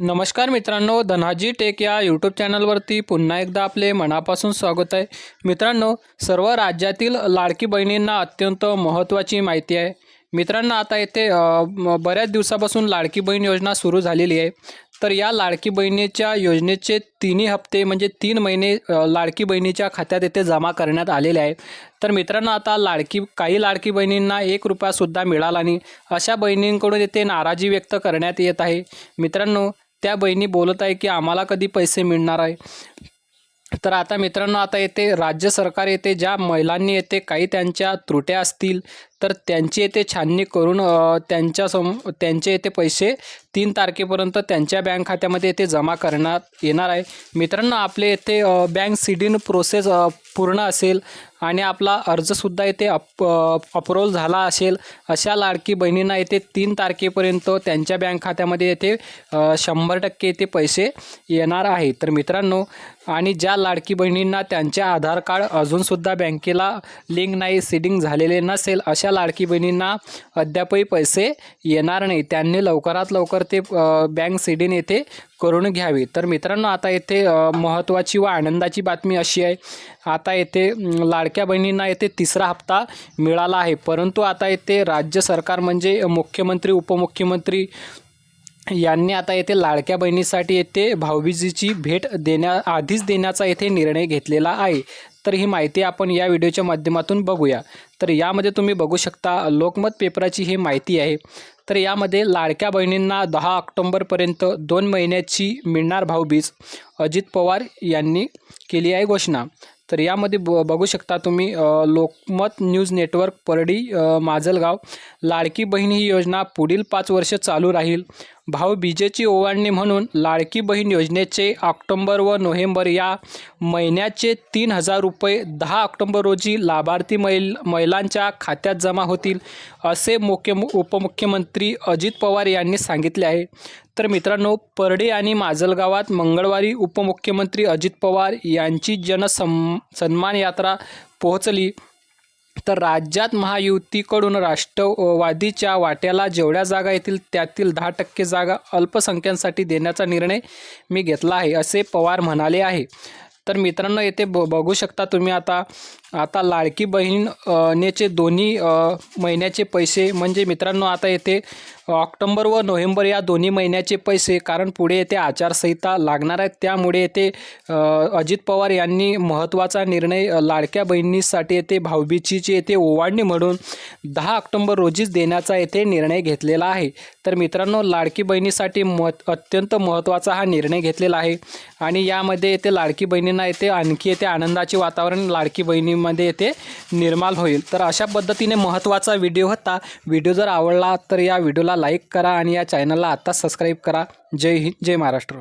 नमस्कार मित्रांनो धनाजी टेक या यूट्यूब चॅनलवरती पुन्हा एकदा आपले मनापासून स्वागत आहे. मित्रांनो सर्व राज्यातील लाडकी बहिणींना अत्यंत महत्त्वाची माहिती आहे. मित्रांनो आता येथे बऱ्याच दिवसापासून लाडकी बहीण योजना सुरू झालेली आहे. तर या लाडकी बहिणीच्या योजनेचे तिन्ही हप्ते म्हणजे तीन महिने लाडकी बहिणीच्या खात्यात येथे जमा करण्यात आलेले आहे. तर मित्रांनो आता लाडकी काही लाडकी बहिणींना एक रुपयासुद्धा मिळाला नाही. अशा बहिणींकडून येथे नाराजी व्यक्त करण्यात येत आहे. मित्रांनो त्या बहिणी बोलत आहे की आम्हाला कधी पैसे मिळणार आहे. तर आता मित्रांनो आता येते राज्य सरकार येते ज्या महिलांनी येते काही त्यांच्या त्रुट्या असतील तर त्यांची येथे छाननी करून त्यांच्या सम त्यांचे येथे पैसे तीन तारखेपर्यंत त्यांच्या बँक खात्यामध्ये येथे जमा करण्यात येणार आहे. मित्रांनो आपले येथे बँक सीडिंग प्रोसेस पूर्ण असेल आणि आपला अर्जसुद्धा येथे अप अप्रूव्हल झाला असेल अशा लाडकी बहिणींना येथे तीन तारखेपर्यंत त्यांच्या बँक खात्यामध्ये येथे शंभर टक्के येथे पैसे येणार आहे. तर मित्रांनो आणि ज्या लाडकी बहिणींना त्यांचे आधार कार्ड अजूनसुद्धा बँकेला लिंक नाही सीडिंग झालेले नसेल अशा लाडकी बहिणींना अद्यापही पैसे येणार नाही. त्यांनी लवकरात लवकर ते बँक सीडीन येथे करून घ्यावी. तर मित्रांनो आता येथे महत्त्वाची व आनंदाची बातमी अशी आहे. आता येथे लाडक्या बहिणींना येथे तिसरा हप्ता मिळाला आहे. परंतु आता येथे राज्य सरकार म्हणजे मुख्यमंत्री उपमुख्यमंत्री यांनी आता येथे लाडक्या बहिणीसाठी येथे भाऊबीजीची भेट देण्या आधीच देण्याचा येथे निर्णय घेतलेला आहे. तर ही माहिती आपण या व्हिडिओच्या माध्यमातून बघूया. तर यामध्ये तुम्ही बघू शकता लोकमत पेपराची ही माहिती आहे. तर यामध्ये लाडक्या बहिणींना दहा ऑक्टोंबरपर्यंत दोन महिन्याची मिळणार भाऊबीज अजित पवार यांनी केली आहे घोषणा. तर यामध्ये ब बघू शकता तुम्ही लोकमत न्यूज नेटवर्क परडी माजलगाव लाडकी बहीण ही योजना पुढील पाच वर्ष चालू राहील. भाऊबीजेची ओवाळणी म्हणून लाडकी बहीण योजनेचे ऑक्टोंबर व नोव्हेंबर या महिन्याचे तीन हजार रुपये दहा ऑक्टोंबर रोजी लाभार्थी महिल महिलांच्या खात्यात जमा होतील असे मुख्य उपमुख्यमंत्री अजित पवार यांनी सांगितले आहे. तर मित्रांनो परडे आणि माजलगावात मंगळवारी उपमुख्यमंत्री अजित पवार यांची जनसम सन्मान यात्रा पोहोचली. तर राज्यात महायुतीकडून राष्ट्रवादीच्या वाट्याला जेवढ्या जागा येतील त्यातील दहा टक्के जागा अल्पसंख्यांसाठी देण्याचा निर्णय मी घेतला आहे असे पवार म्हणाले आहे. तर मित्रांनो येथे ब बघू शकता तुम्ही आता आता लाडकी बहीण नेचे दोन्ही महिन्याचे पैसे म्हणजे मित्रांनो आता येथे ऑक्टोंबर व नोव्हेंबर या दोन्ही महिन्याचे पैसे कारण पुढे येथे आचारसंहिता लागणार आहेत त्यामुळे येथे अजित पवार यांनी महत्त्वाचा निर्णय लाडक्या बहिणीसाठी येथे भाऊबीजीची येथे ओवाळणी म्हणून दहा ऑक्टोंबर रोजीच देण्याचा येथे निर्णय घेतलेला आहे. तर मित्रांनो लाडकी बहिणीसाठी मत अत्यंत महत्त्वाचा हा निर्णय घेतलेला आहे. आणि यामध्ये येथे लाडकी बहिणींना येथे आणखी येथे आनंदाचे वातावरण लाडकी बहिणीमध्ये येथे निर्माण होईल. तर अशा पद्धतीने महत्त्वाचा व्हिडिओ होता. व्हिडिओ जर आवडला तर या व्हिडिओला लाईक करा आणि या चॅनलला आत्ताच सबस्क्राईब करा. जय हिंद जय महाराष्ट्र.